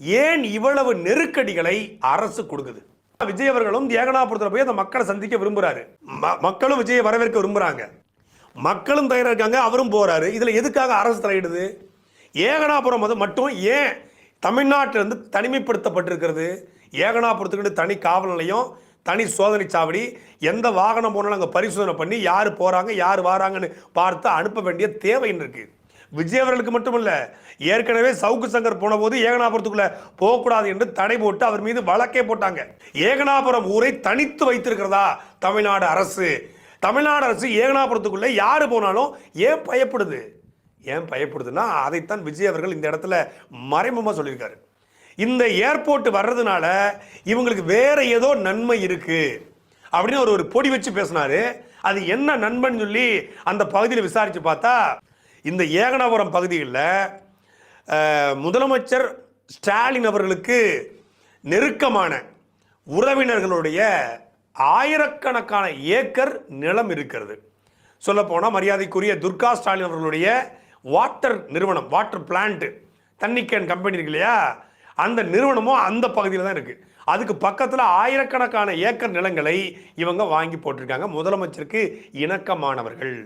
ஏன் இவ்வளவு நெருக்கடிகளை அரசு கொடுக்குது? விஜய் அவர்களும் ஏகனாபுரத்தில் போய் அந்த மக்களை சந்திக்க விரும்புறாரு. ம- மக்களும் விஜயை வரவேற்க விரும்புறாங்க. மக்களும் தயாராக இருக்காங்க அவரும் போறாரு. இதில் எதுக்காக அரசு தலையிடுது? ஏகனாபுரம் அது மட்டும் ஏன் தமிழ்நாட்டிலிருந்து தனிமைப்படுத்தப்பட்டிருக்கிறது? ஏகனாபுரத்துக்கு தனி காவல் நிலையம் தனி சோதனை சாவடி எந்த வாகனம் போனாலும் அங்கே பரிசோதனை பண்ணி யார் போகிறாங்க யார் வராங்கன்னு பார்த்து அனுப்ப வேண்டிய தேவை இருக்குது விஜய் அவர்களுக்கு மட்டுமல்ல ஏற்கனவே சவுக்கு சங்கர் போன போது ஏகனாபுரத்துக்குள்ள போகக்கூடாது என்று தடை போட்டு அவர் மீது வழக்கே போட்டாங்க. ஏகனாபுரம் ஊரை தனித்து வைத்திருக்கிறதா தமிழ்நாடு அரசு? தமிழ்நாடு அரசு ஏகனாபுரத்துக்குள்ள யாரு போனாலும் ஏன் பயப்படுது? ஏன் பயப்படுதுன்னா அதைத்தான் விஜய் அவர்கள் இந்த இடத்துல மறைமுகமாக சொல்லியிருக்காரு. இந்த ஏர்போர்ட் வர்றதுனால இவங்களுக்கு வேற ஏதோ நன்மை இருக்கு அப்படின்னு ஒரு ஒரு பொடி வச்சு பேசினாரு. அது என்ன நண்பன் சொல்லி அந்த பகுதியில் விசாரிச்சு பார்த்தா இந்த ஏகனாபுரம் பகுதியில் முதலமைச்சர் ஸ்டாலின் அவர்களுக்கு நெருக்கமான உறவினர்களுடைய ஆயிரக்கணக்கான ஏக்கர் நிலம் இருக்கிறது. சொல்லப்போனால் மரியாதைக்குரிய துர்கா ஸ்டாலின் அவர்களுடைய வாட்டர் நிறுவனம் வாட்டர் பிளான்ட் தண்ணிக்கேன் கம்பெனி இருக்கு இல்லையா? அந்த நிறுவனமும் அந்த பகுதியில் தான் இருக்குது அதுக்கு பக்கத்தில் ஆயிரக்கணக்கான ஏக்கர் நிலங்களை இவங்க வாங்கி போட்டிருக்காங்க. முதலமைச்சருக்கு இணக்கமானவர்கள்.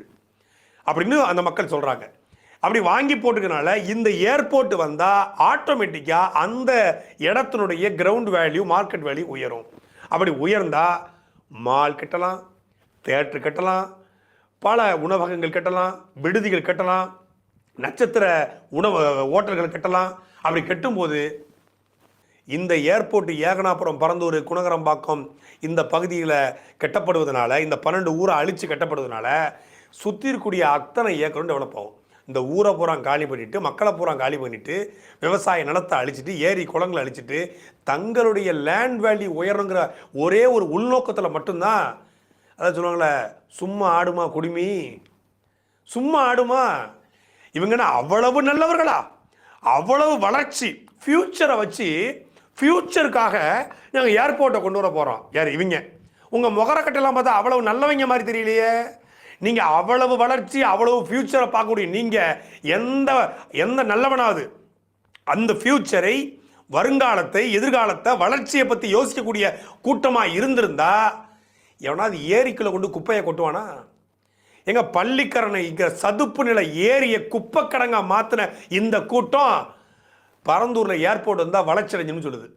அப்படின்னு அந்த மக்கள் சொல்கிறாங்க அப்படி வாங்கி போட்டுக்கனால இந்த ஏர்போர்ட் வந்தால் ஆட்டோமேட்டிக்காக அந்த இடத்தினுடைய கிரவுண்ட் வேல்யூ மார்க்கெட் வேல்யூ உயரும். அப்படி உயர்ந்தால் மால் கட்டலாம் தேட்டர் கட்டலாம் பல உணவகங்கள் கட்டலாம் விடுதிகள் கட்டலாம் நட்சத்திர உணவு ஓட்டல்கள் கட்டலாம். அப்படி கட்டும்போது இந்த ஏர்போர்ட் ஏகனாபுரம் பரந்தூர் குணகரம்பாக்கம் இந்த பகுதியில் கட்டப்படுவதனால இந்த பன்னெண்டு ஊரை அழித்து கட்டப்படுவதனால சுற்றி இருக்கக்கூடிய அத்தனை ஏக்கரும் டெவலப் ஆகும். இந்த ஊரை பூரா காலி பண்ணிவிட்டு மக்களை பூரா காலி பண்ணிவிட்டு விவசாய நிலத்தை அழிச்சிட்டு ஏரி குளங்களை அழிச்சிட்டு தங்களுடைய லேண்ட் வேல்யூ உயரணுங்கிற ஒரே ஒரு உள்நோக்கத்தில் மட்டும்தான் அதான் சொல்லுவாங்களே சும்மா ஆடுமா குடுமி? சும்மா ஆடுமா? இவங்கன்னா அவ்வளவு நல்லவர்களா? அவ்வளவு வளர்ச்சி ஃப்யூச்சரை வச்சு ஃப்யூச்சருக்காக நாங்கள் ஏர்போர்ட்டை கொண்டு வர போகிறோம் யார்? இவங்க. உங்கள் முகரக்கட்டெல்லாம் பார்த்தா அவ்வளவு நல்லவங்க மாதிரி தெரியலையே. நீங்கள் அவ்வளவு வளர்ச்சி அவ்வளவு ஃப்யூச்சரை பார்க்கக்கூடிய நீங்கள் எந்த எந்த நல்லவனாவது அந்த ஃப்யூச்சரை வருங்காலத்தை எதிர்காலத்தை வளர்ச்சியை பற்றி யோசிக்கக்கூடிய கூட்டமாக இருந்திருந்தா எவனாவது ஏரிக்குள்ளே கொண்டு குப்பையை கொட்டுவானா? எங்கள் பள்ளிக்கரணை இங்கே சதுப்பு நிலை ஏரியை குப்பை கடங்காக மாத்தின இந்த கூட்டம் பரந்தூரில் ஏர்போர்ட் வந்தால் வளர்ச்சி அடைஞ்சுன்னு சொல்லுது.